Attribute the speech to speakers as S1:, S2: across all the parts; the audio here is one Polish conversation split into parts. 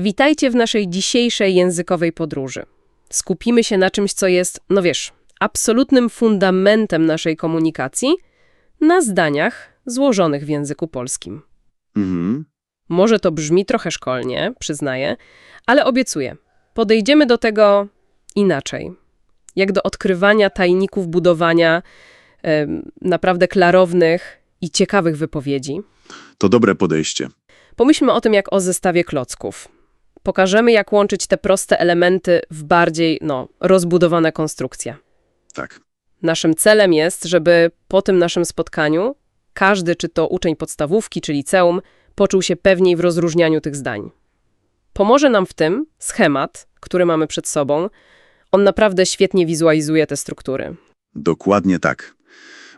S1: Witajcie w naszej dzisiejszej językowej podróży. Skupimy się na czymś, co jest, no wiesz, absolutnym fundamentem naszej komunikacji, na zdaniach złożonych w języku polskim.
S2: Mhm.
S1: Może to brzmi trochę szkolnie, przyznaję, ale obiecuję, podejdziemy do tego inaczej. Jak do odkrywania tajników budowania naprawdę klarownych i ciekawych wypowiedzi.
S2: To dobre podejście.
S1: Pomyślmy o tym jak o zestawie klocków. Pokażemy, jak łączyć te proste elementy w bardziej, no, rozbudowane konstrukcje.
S2: Tak.
S1: Naszym celem jest, żeby po tym naszym spotkaniu każdy, czy to uczeń podstawówki, czy liceum, poczuł się pewniej w rozróżnianiu tych zdań. Pomoże nam w tym schemat, który mamy przed sobą. On naprawdę świetnie wizualizuje te struktury.
S2: Dokładnie tak.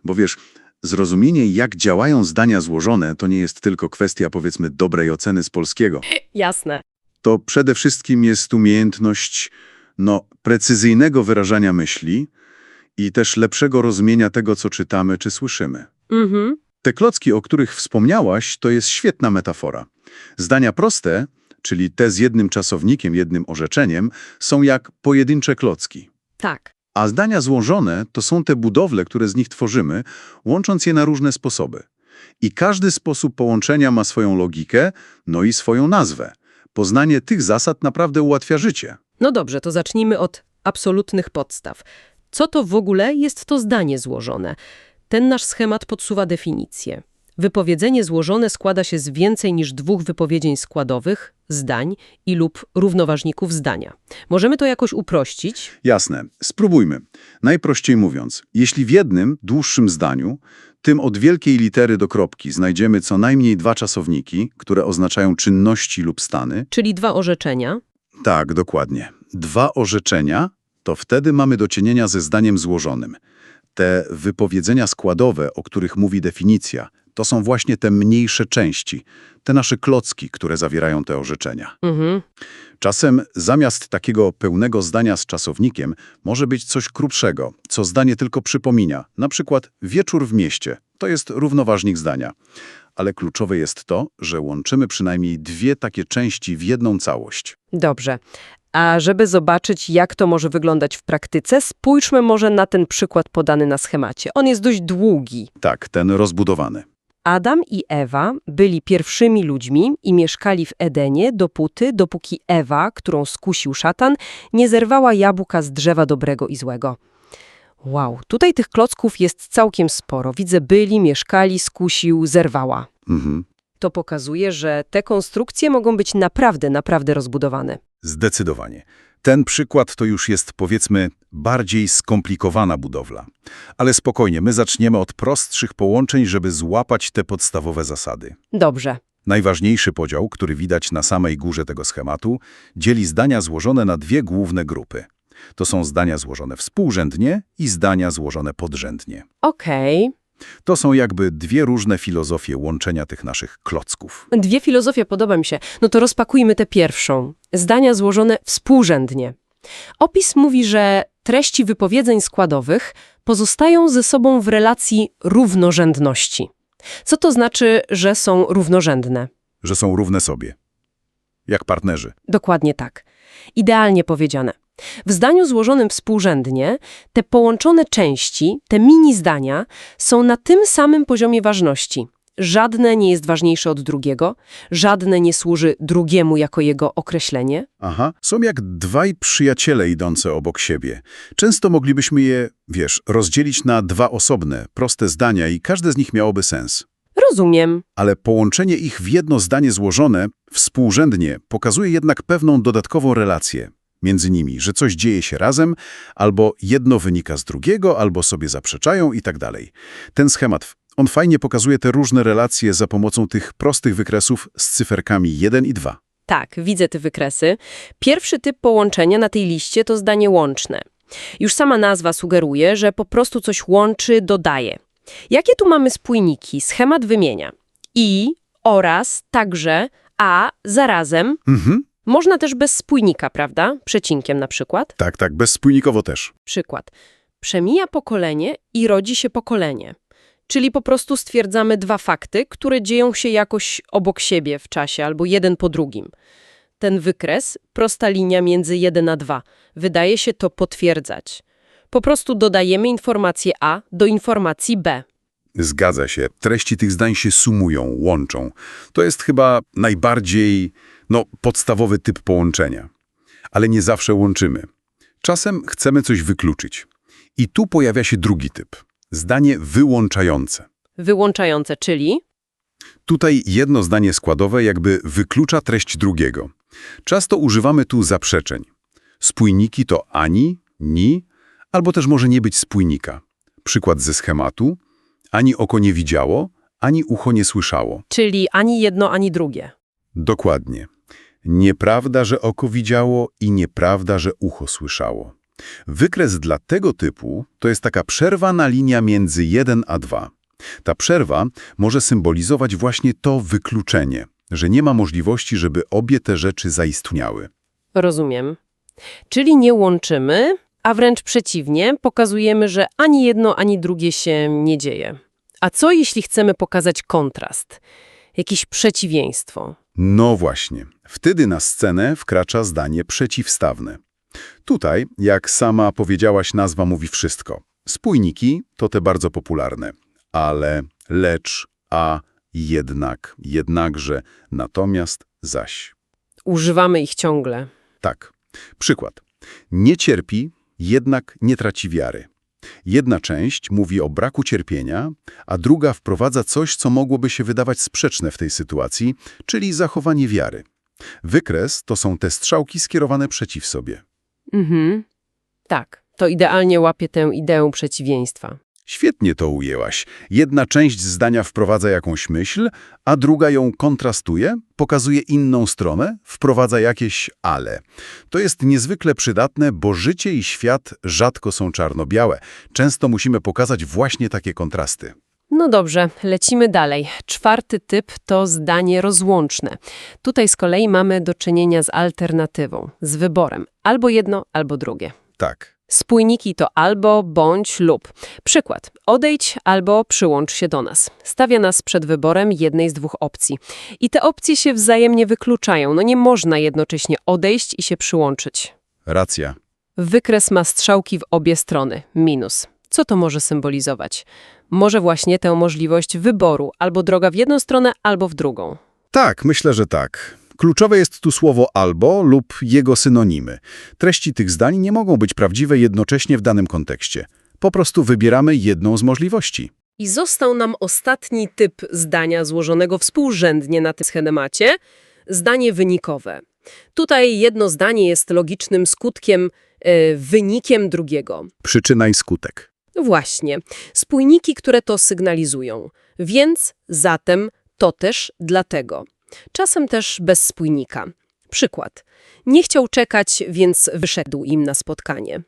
S2: Bo wiesz, zrozumienie, jak działają zdania złożone, to nie jest tylko kwestia, powiedzmy, dobrej oceny z polskiego.
S1: Jasne.
S2: To przede wszystkim jest umiejętność, no, precyzyjnego wyrażania myśli i też lepszego rozumienia tego, co czytamy czy słyszymy.
S1: Mhm.
S2: Te klocki, o których wspomniałaś, to jest świetna metafora. Zdania proste, czyli te z jednym czasownikiem, jednym orzeczeniem, są jak pojedyncze klocki.
S1: Tak.
S2: A zdania złożone to są te budowle, które z nich tworzymy, łącząc je na różne sposoby. I każdy sposób połączenia ma swoją logikę, no i swoją nazwę. Poznanie tych zasad naprawdę ułatwia życie.
S1: No dobrze, to zacznijmy od absolutnych podstaw. Co to w ogóle jest to zdanie złożone? Ten nasz schemat podsuwa definicję. Wypowiedzenie złożone składa się z więcej niż dwóch wypowiedzień składowych, zdań i lub równoważników zdania. Możemy to jakoś uprościć?
S2: Jasne, spróbujmy. Najprościej mówiąc, jeśli w jednym, dłuższym zdaniu, tym od wielkiej litery do kropki, znajdziemy co najmniej dwa czasowniki, które oznaczają czynności lub stany,
S1: Czyli dwa orzeczenia.
S2: Tak, dokładnie. Dwa orzeczenia, to wtedy mamy do czynienia ze zdaniem złożonym. Te wypowiedzenia składowe, o których mówi definicja, to są właśnie te mniejsze części, te nasze klocki, które zawierają te orzeczenia.
S1: Mhm.
S2: Czasem zamiast takiego pełnego zdania z czasownikiem może być coś krótszego, co zdanie tylko przypomina, na przykład wieczór w mieście. To jest równoważnik zdania. Ale kluczowe jest to, że łączymy przynajmniej dwie takie części w jedną całość.
S1: Dobrze. A żeby zobaczyć, jak to może wyglądać w praktyce, spójrzmy może na ten przykład podany na schemacie. On jest dość długi.
S2: Tak, ten rozbudowany.
S1: Adam i Ewa byli pierwszymi ludźmi i mieszkali w Edenie dopóty, dopóki Ewa, którą skusił szatan, nie zerwała jabłka z drzewa dobrego i złego. Wow, tutaj tych klocków jest całkiem sporo. Widzę, byli, mieszkali, skusił, zerwała.
S2: Mhm.
S1: To pokazuje, że te konstrukcje mogą być naprawdę, naprawdę rozbudowane.
S3: Zdecydowanie. Ten przykład to już jest, powiedzmy, bardziej skomplikowana budowla. Ale spokojnie, my zaczniemy od prostszych połączeń, żeby złapać te podstawowe zasady.
S1: Dobrze.
S3: Najważniejszy podział, który widać na samej górze tego schematu, dzieli zdania złożone na dwie główne grupy. To są zdania złożone współrzędnie i zdania złożone podrzędnie.
S1: Okej.
S3: To są jakby dwie różne filozofie łączenia tych naszych klocków.
S1: Dwie filozofie podoba mi się. No to rozpakujmy tę pierwszą. Zdania złożone współrzędnie. Opis mówi, że treści wypowiedzeń składowych pozostają ze sobą w relacji równorzędności. Co to znaczy, że są równorzędne?
S3: Że są równe sobie. Jak partnerzy.
S1: Dokładnie tak. Idealnie powiedziane. W zdaniu złożonym współrzędnie te połączone części, te mini zdania, są na tym samym poziomie ważności. Żadne nie jest ważniejsze od drugiego, żadne nie służy drugiemu jako jego określenie.
S3: Aha, są jak dwaj przyjaciele idące obok siebie. Często moglibyśmy je, wiesz, rozdzielić na dwa osobne, proste zdania i każde z nich miałoby sens.
S1: Rozumiem.
S3: Ale połączenie ich w jedno zdanie złożone, współrzędnie, pokazuje jednak pewną dodatkową relację między nimi, że coś dzieje się razem, albo jedno wynika z drugiego, albo sobie zaprzeczają i tak dalej. Ten schemat, on fajnie pokazuje te różne relacje za pomocą tych prostych wykresów z cyferkami 1 i 2.
S1: Tak, widzę te wykresy. Pierwszy typ połączenia na tej liście to zdanie łączne. Już sama nazwa sugeruje, że po prostu coś łączy, dodaje. Jakie tu mamy spójniki? Schemat wymienia. I oraz, także, a, zarazem.
S3: Mhm.
S1: Można też bez spójnika, prawda? Przecinkiem na przykład.
S3: Tak, tak, bezspójnikowo też.
S1: Przykład. Przemija pokolenie i rodzi się pokolenie. Czyli po prostu stwierdzamy dwa fakty, które dzieją się jakoś obok siebie w czasie albo jeden po drugim. Ten wykres, prosta linia między 1 a 2, wydaje się to potwierdzać. Po prostu dodajemy informację A do informacji B.
S2: Zgadza się. Treści tych zdań się sumują, łączą. To jest chyba najbardziej, no, podstawowy typ połączenia. Ale nie zawsze łączymy. Czasem chcemy coś wykluczyć. I tu pojawia się drugi typ. Zdanie wyłączające.
S1: Wyłączające, czyli
S2: Tutaj jedno zdanie składowe jakby wyklucza treść drugiego. Często używamy tu zaprzeczeń. Spójniki to ani, ni, albo też może nie być spójnika. Przykład ze schematu. Ani oko nie widziało, ani ucho nie słyszało.
S1: czyli ani jedno, ani drugie.
S2: Dokładnie. Nieprawda, że oko widziało i nieprawda, że ucho słyszało. Wykres dla tego typu to jest taka przerwana linia między 1 a 2. Ta przerwa może symbolizować właśnie to wykluczenie, że nie ma możliwości, żeby obie te rzeczy zaistniały.
S1: Rozumiem. Czyli nie łączymy, a wręcz przeciwnie, pokazujemy, że ani jedno, ani drugie się nie dzieje. A co jeśli chcemy pokazać kontrast? Jakieś przeciwieństwo?
S2: No właśnie, wtedy na scenę wkracza zdanie przeciwstawne. Tutaj, jak sama powiedziałaś, nazwa mówi wszystko. Spójniki to te bardzo popularne. Ale, lecz, a, jednak, jednakże, natomiast, zaś.
S1: Używamy ich ciągle.
S2: Tak. Przykład. Nie cierpi, jednak nie traci wiary. Jedna część mówi o braku cierpienia, a druga wprowadza coś, co mogłoby się wydawać sprzeczne w tej sytuacji, czyli zachowanie wiary. Wykres to są te strzałki skierowane przeciw sobie.
S1: Mhm. Tak, to idealnie łapie tę ideę przeciwieństwa.
S2: Świetnie to ujęłaś. Jedna część zdania wprowadza jakąś myśl, a druga ją kontrastuje, pokazuje inną stronę, wprowadza jakieś ale. To jest niezwykle przydatne, bo życie i świat rzadko są czarno-białe. Często musimy pokazać właśnie takie kontrasty.
S1: No dobrze, lecimy dalej. Czwarty typ to zdanie rozłączne. Tutaj z kolei mamy do czynienia z alternatywą, z wyborem. Albo jedno, albo drugie.
S2: Tak.
S1: Spójniki to albo, bądź lub. Przykład. Odejdź albo przyłącz się do nas. Stawia nas przed wyborem jednej z dwóch opcji. I te opcje się wzajemnie wykluczają. No nie można jednocześnie odejść i się przyłączyć.
S2: Racja.
S1: Wykres ma strzałki w obie strony. Minus. Co to może symbolizować? Może właśnie tę możliwość wyboru, albo droga w jedną stronę, albo w drugą.
S2: Tak, myślę, że tak. Kluczowe jest tu słowo albo lub jego synonimy. Treści tych zdań nie mogą być prawdziwe jednocześnie w danym kontekście. Po prostu wybieramy jedną z możliwości.
S1: I został nam ostatni typ zdania złożonego współrzędnie na tym schemacie – zdanie wynikowe. Tutaj jedno zdanie jest logicznym skutkiem, e, wynikiem drugiego.
S2: Przyczyna i skutek.
S1: Właśnie, spójniki, które to sygnalizują. Więc, zatem, to też, dlatego. Czasem też bez spójnika. Przykład. Nie chciał czekać, więc wyszedł im na spotkanie.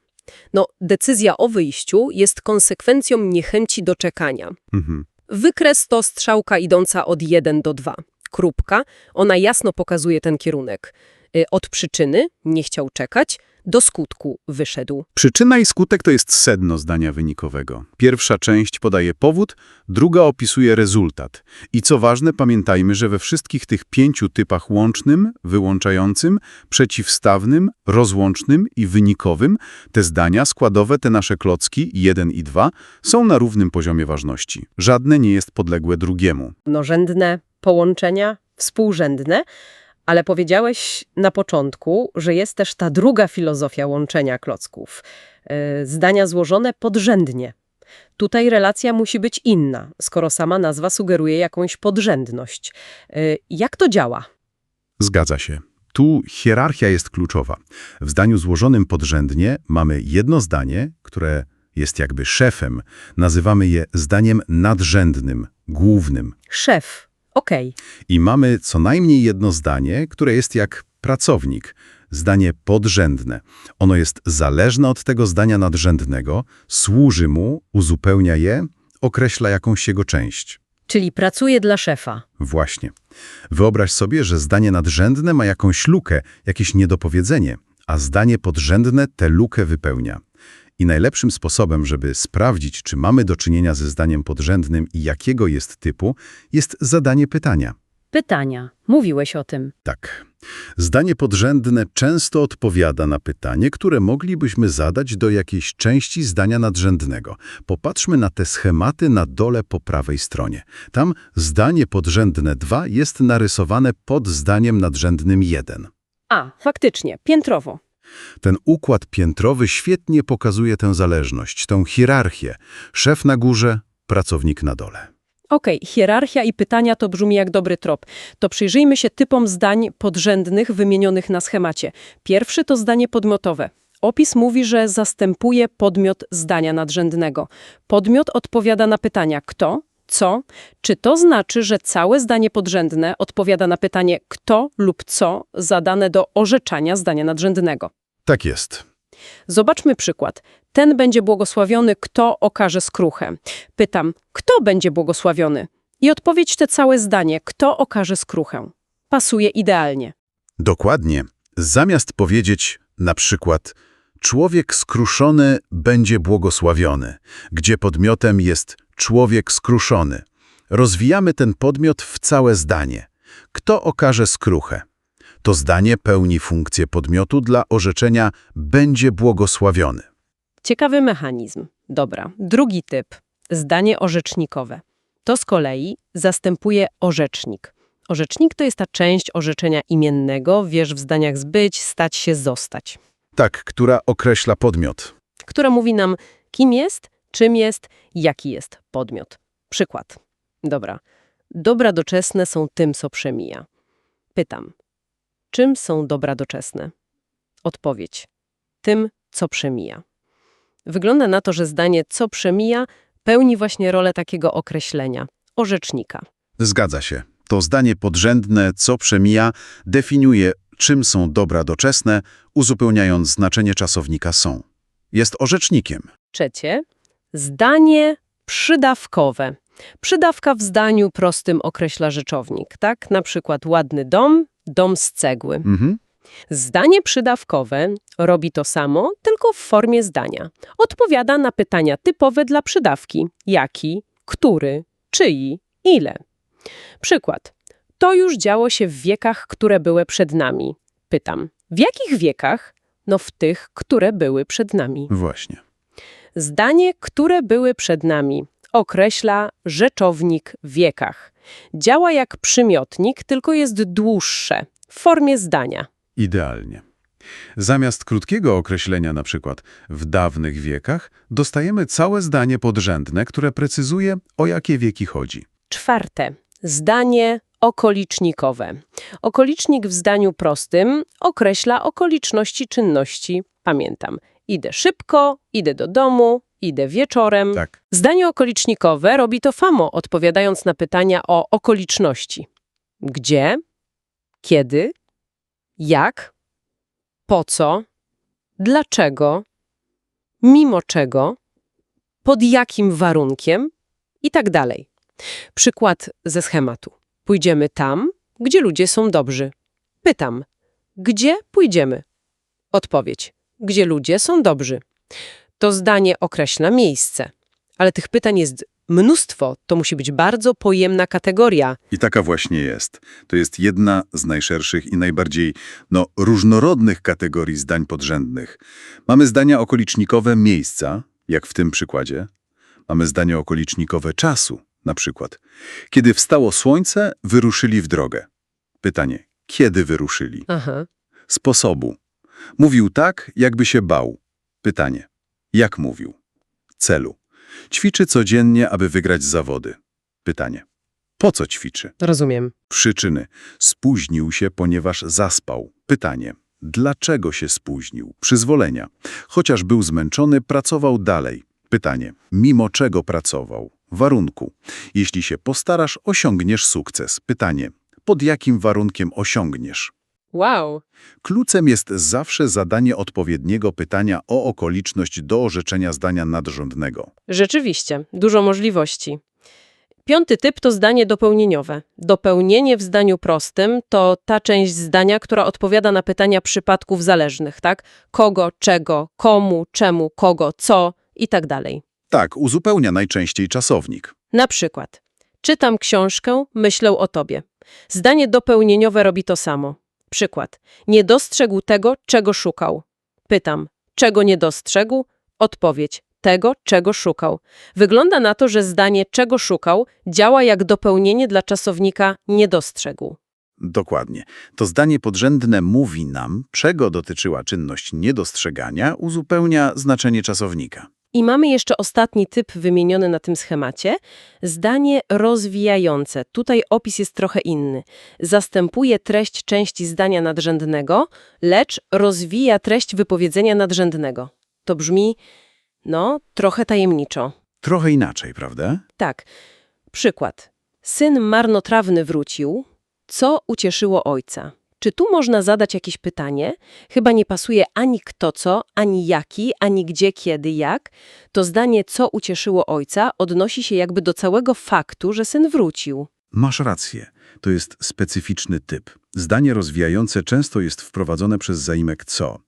S1: No, decyzja o wyjściu jest konsekwencją niechęci do czekania.
S2: Mhm.
S1: Wykres to strzałka idąca od 1 do 2. Krópka, ona jasno pokazuje ten kierunek. Y, Od przyczyny, nie chciał czekać, do skutku wyszedł.
S2: Przyczyna i skutek to jest sedno zdania wynikowego. Pierwsza część podaje powód, druga opisuje rezultat. I co ważne, pamiętajmy, że we wszystkich tych pięciu typach łącznym, wyłączającym, przeciwstawnym, rozłącznym i wynikowym te zdania składowe, te nasze klocki 1 i 2 są na równym poziomie ważności. Żadne nie jest podległe drugiemu.
S1: Mnożędne połączenia, współrzędne, ale powiedziałeś na początku, że jest też ta druga filozofia łączenia klocków. y, Zdania złożone podrzędnie. Tutaj relacja musi być inna, skoro sama nazwa sugeruje jakąś podrzędność. Y, Jak to działa?
S2: Zgadza się. Tu hierarchia jest kluczowa. W zdaniu złożonym podrzędnie mamy jedno zdanie, które jest jakby szefem. Nazywamy je zdaniem nadrzędnym, głównym.
S1: Szef. Okej.
S2: I mamy co najmniej jedno zdanie, które jest jak pracownik, zdanie podrzędne. Ono jest zależne od tego zdania nadrzędnego, służy mu, uzupełnia je, określa jakąś jego część.
S1: Czyli pracuje dla szefa.
S2: Właśnie. Wyobraź sobie, że zdanie nadrzędne ma jakąś lukę, jakieś niedopowiedzenie, a zdanie podrzędne tę lukę wypełnia. I najlepszym sposobem, żeby sprawdzić, czy mamy do czynienia ze zdaniem podrzędnym i jakiego jest typu, jest zadanie pytania.
S1: Pytania. Mówiłeś o tym.
S2: Tak.
S3: Zdanie podrzędne często odpowiada na pytanie, które moglibyśmy zadać do jakiejś części zdania nadrzędnego. Popatrzmy na te schematy na dole po prawej stronie. Tam zdanie podrzędne 2 jest narysowane pod zdaniem nadrzędnym 1.
S1: A, faktycznie, piętrowo.
S3: Ten układ piętrowy świetnie pokazuje tę zależność, tę hierarchię. Szef na górze, pracownik na dole.
S1: Okej, hierarchia i pytania to brzmi jak dobry trop. To przyjrzyjmy się typom zdań podrzędnych wymienionych na schemacie. Pierwszy to zdanie podmiotowe. Opis mówi, że zastępuje podmiot zdania nadrzędnego. Podmiot odpowiada na pytania kto, co. Czy to znaczy, że całe zdanie podrzędne odpowiada na pytanie kto lub co zadane do orzeczania zdania nadrzędnego?
S3: Tak jest.
S1: Zobaczmy przykład. Ten będzie błogosławiony, kto okaże skruchę. Pytam, kto będzie błogosławiony? I odpowiedź te całe zdanie, kto okaże skruchę. Pasuje idealnie.
S3: Dokładnie. Zamiast powiedzieć na przykład człowiek skruszony będzie błogosławiony, gdzie podmiotem jest człowiek skruszony, rozwijamy ten podmiot w całe zdanie. Kto okaże skruchę? To zdanie pełni funkcję podmiotu dla orzeczenia będzie błogosławiony.
S1: Ciekawy mechanizm. Dobra. Drugi typ. Zdanie orzecznikowe. To z kolei zastępuje orzecznik. Orzecznik to jest ta część orzeczenia imiennego, wierz w zdaniach zbyć, stać się, zostać.
S3: Tak, która określa podmiot.
S1: która mówi nam, kim jest, czym jest, jaki jest podmiot. Przykład. Dobra. Dobra doczesne są tym, co przemija. Pytam. Czym są dobra doczesne? Odpowiedź. Tym, co przemija. Wygląda na to, że zdanie co przemija pełni właśnie rolę takiego określenia, orzecznika.
S2: Zgadza się. To zdanie podrzędne, co przemija, definiuje, czym są dobra doczesne, uzupełniając znaczenie czasownika są. Jest orzecznikiem.
S1: Trzecie. Zdanie przydawkowe. Przydawka w zdaniu prostym określa rzeczownik, tak? Na przykład ładny dom, dom z cegły.
S2: Mhm.
S1: Zdanie przydawkowe robi to samo, tylko w formie zdania. Odpowiada na pytania typowe dla przydawki. Jaki, który, czyi, ile. Przykład. To już działo się w wiekach, które były przed nami. Pytam. W jakich wiekach? No w tych, które były przed nami.
S2: Właśnie.
S1: Zdanie, które były przed nami, określa rzeczownik w wiekach. Działa jak przymiotnik, tylko jest dłuższe, w formie zdania.
S2: Idealnie. Zamiast krótkiego określenia, na przykład w dawnych wiekach, dostajemy całe zdanie podrzędne, które precyzuje, o jakie wieki chodzi.
S1: Czwarte. Zdanie okolicznikowe. Okolicznik w zdaniu prostym określa okoliczności czynności. Pamiętam. Idę szybko, idę do domu, idę wieczorem.
S2: Tak.
S1: Zdanie okolicznikowe robi to samo, odpowiadając na pytania o okoliczności. Gdzie? Kiedy? Jak? Po co? Dlaczego? Mimo czego? Pod jakim warunkiem? I tak dalej. Przykład ze schematu. Pójdziemy tam, gdzie ludzie są dobrzy. Pytam, gdzie pójdziemy? Odpowiedź, gdzie ludzie są dobrzy. To zdanie określa miejsce, ale tych pytań jest mnóstwo, to musi być bardzo pojemna kategoria.
S2: I taka właśnie jest. To jest jedna z najszerszych i najbardziej no, różnorodnych kategorii zdań podrzędnych. Mamy zdania okolicznikowe miejsca, jak w tym przykładzie. Mamy zdania okolicznikowe czasu, na przykład. Kiedy wstało słońce, wyruszyli w drogę. Pytanie, kiedy wyruszyli?
S1: Aha.
S2: Sposobu. Mówił tak, jakby się bał. Pytanie, jak mówił? Celu. Ćwiczy codziennie, aby wygrać zawody. Pytanie, po co ćwiczy?
S1: Rozumiem.
S2: Przyczyny. Spóźnił się, ponieważ zaspał. Pytanie. Dlaczego się spóźnił? Przyzwolenia. Chociaż był zmęczony, pracował dalej. Pytanie. Mimo czego pracował? Warunku. Jeśli się postarasz, osiągniesz sukces. Pytanie. Pod jakim warunkiem osiągniesz?
S1: Wow.
S2: Klucem jest zawsze zadanie odpowiedniego pytania o okoliczność do orzeczenia zdania nadrzędnego.
S1: Rzeczywiście, dużo możliwości. Piąty typ to zdanie dopełnieniowe. Dopełnienie w zdaniu prostym to ta część zdania, która odpowiada na pytania przypadków zależnych, tak? Kogo, czego, komu, czemu, kogo, co i tak dalej.
S2: Tak, uzupełnia najczęściej czasownik.
S1: Na przykład, czytam książkę, myślę o tobie. Zdanie dopełnieniowe robi to samo. Przykład. Nie dostrzegł tego, czego szukał. Pytam, czego nie dostrzegł? Odpowiedź. Tego, czego szukał. Wygląda na to, że zdanie czego szukał działa jak dopełnienie dla czasownika nie dostrzegł.
S2: Dokładnie. To zdanie podrzędne mówi nam, czego dotyczyła czynność niedostrzegania, uzupełnia znaczenie czasownika.
S1: I mamy jeszcze ostatni typ wymieniony na tym schemacie. Zdanie rozwijające. Tutaj opis jest trochę inny. Zastępuje treść części zdania nadrzędnego, lecz rozwija treść wypowiedzenia nadrzędnego. To brzmi, no, trochę tajemniczo.
S2: Trochę inaczej, prawda?
S1: Tak. Przykład. Syn marnotrawny wrócił. Co ucieszyło ojca? Czy tu można zadać jakieś pytanie? Chyba nie pasuje ani kto co, ani jaki, ani gdzie, kiedy, jak. To zdanie co ucieszyło ojca odnosi się jakby do całego faktu, że syn wrócił.
S2: Masz rację. To jest specyficzny typ. Zdanie rozwijające często jest wprowadzone przez zaimek co.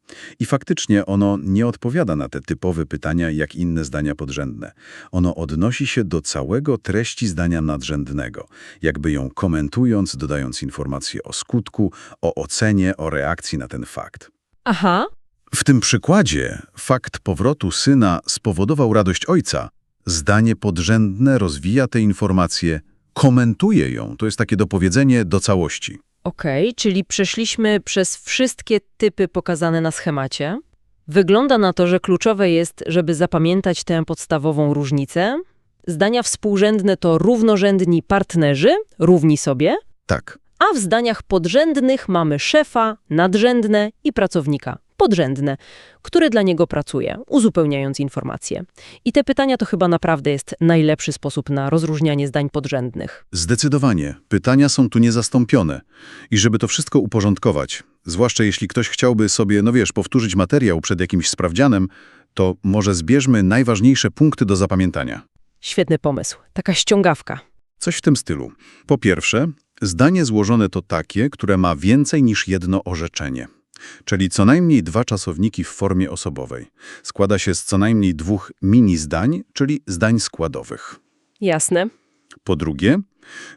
S2: I faktycznie ono nie odpowiada na te typowe pytania jak inne zdania podrzędne. Ono odnosi się do całego treści zdania nadrzędnego, jakby ją komentując, dodając informacje o skutku, o ocenie, o reakcji na ten fakt.
S1: Aha.
S2: W tym przykładzie fakt powrotu syna spowodował radość ojca. Zdanie podrzędne rozwija te informacje, komentuje ją. To jest takie dopowiedzenie do całości.
S4: Okej, czyli przeszliśmy przez wszystkie typy pokazane na schemacie. Wygląda na to, że kluczowe jest, żeby zapamiętać tę podstawową różnicę. Zdania współrzędne to równorzędni partnerzy, równi sobie,
S2: Tak.
S4: a w zdaniach podrzędnych mamy szefa, nadrzędne i pracownika, podrzędne, który dla niego pracuje, uzupełniając informacje. I te pytania to chyba naprawdę jest najlepszy sposób na rozróżnianie zdań podrzędnych.
S2: Zdecydowanie. Pytania są tu niezastąpione. I żeby to wszystko uporządkować, zwłaszcza jeśli ktoś chciałby sobie, no wiesz, powtórzyć materiał przed jakimś sprawdzianem, to może zbierzmy najważniejsze punkty do zapamiętania.
S4: Świetny pomysł, taka ściągawka.
S2: Coś w tym stylu. Po pierwsze, zdanie złożone to takie, które ma więcej niż jedno orzeczenie. Czyli co najmniej dwa czasowniki w formie osobowej. Składa się z co najmniej dwóch mini-zdań, czyli zdań składowych.
S1: Jasne.
S2: Po drugie,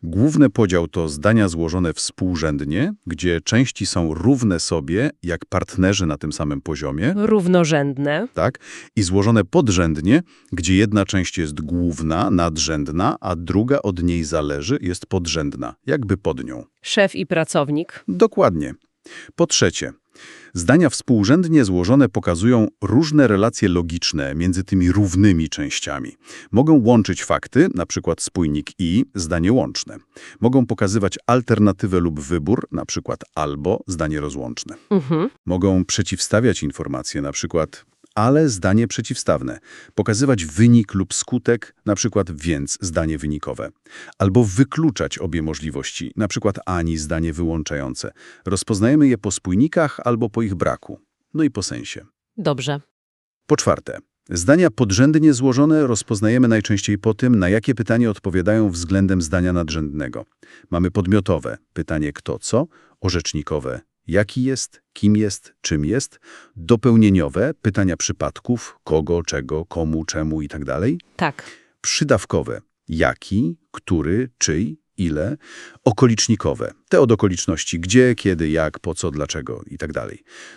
S2: główny podział to zdania złożone współrzędnie, gdzie części są równe sobie, jak partnerzy na tym samym poziomie,
S1: Równorzędne.
S2: tak? I złożone podrzędnie, gdzie jedna część jest główna, nadrzędna, a druga od niej zależy, jest podrzędna, jakby pod nią.
S1: Szef i pracownik.
S2: Dokładnie. Po trzecie, zdania współrzędnie złożone pokazują różne relacje logiczne między tymi równymi częściami. Mogą łączyć fakty, na przykład spójnik i, zdanie łączne. Mogą pokazywać alternatywę lub wybór, na przykład albo, zdanie rozłączne.
S1: Mhm.
S2: Mogą przeciwstawiać informacje, na przykład ale zdanie przeciwstawne, pokazywać wynik lub skutek, na przykład więc zdanie wynikowe, albo wykluczać obie możliwości, na przykład ani zdanie wyłączające. Rozpoznajemy je po spójnikach albo po ich braku, no i po sensie.
S4: Dobrze.
S2: Po czwarte, zdania podrzędnie złożone rozpoznajemy najczęściej po tym, na jakie pytanie odpowiadają względem zdania nadrzędnego. Mamy podmiotowe, pytanie kto co, orzecznikowe, jaki jest, kim jest, czym jest, dopełnieniowe, pytania przypadków, kogo, czego, komu, czemu itd.,
S4: Tak.
S2: przydawkowe, jaki, który, czyj, ile, okolicznikowe, te od okoliczności, gdzie, kiedy, jak, po co, dlaczego itd.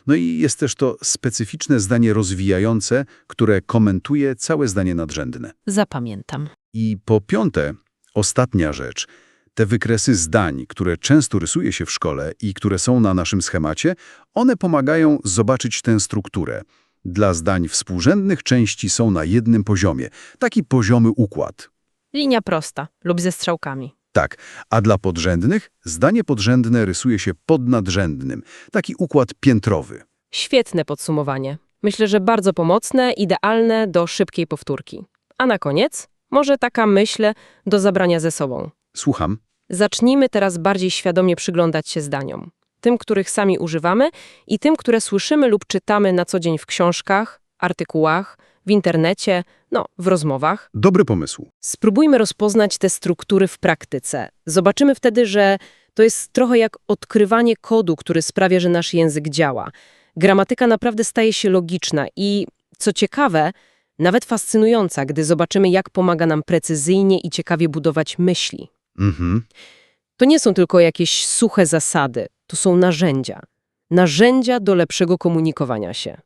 S2: No i jest też to specyficzne zdanie rozwijające, które komentuje całe zdanie nadrzędne.
S4: Zapamiętam.
S2: I po piąte, ostatnia rzecz. Te wykresy zdań, które często rysuje się w szkole i które są na naszym schemacie, one pomagają zobaczyć tę strukturę. Dla zdań współrzędnych części są na jednym poziomie. Taki poziomy układ.
S4: Linia prosta lub ze strzałkami.
S2: Tak, a dla podrzędnych zdanie podrzędne rysuje się pod nadrzędnym. Taki układ piętrowy.
S1: Świetne podsumowanie. Myślę, że bardzo pomocne, idealne do szybkiej powtórki. A na koniec, może taka myśl do zabrania ze sobą.
S2: Słucham.
S1: Zacznijmy teraz bardziej świadomie przyglądać się zdaniom. Tym, których sami używamy i tym, które słyszymy lub czytamy na co dzień w książkach, artykułach, w internecie, no, w rozmowach.
S2: Dobry pomysł.
S1: Spróbujmy rozpoznać te struktury w praktyce. Zobaczymy wtedy, że to jest trochę jak odkrywanie kodu, który sprawia, że nasz język działa. Gramatyka naprawdę staje się logiczna i, co ciekawe, nawet fascynująca, gdy zobaczymy, jak pomaga nam precyzyjnie i ciekawie budować myśli.
S2: Mhm.
S1: To nie są tylko jakieś suche zasady. to są narzędzia. Narzędzia do lepszego komunikowania się.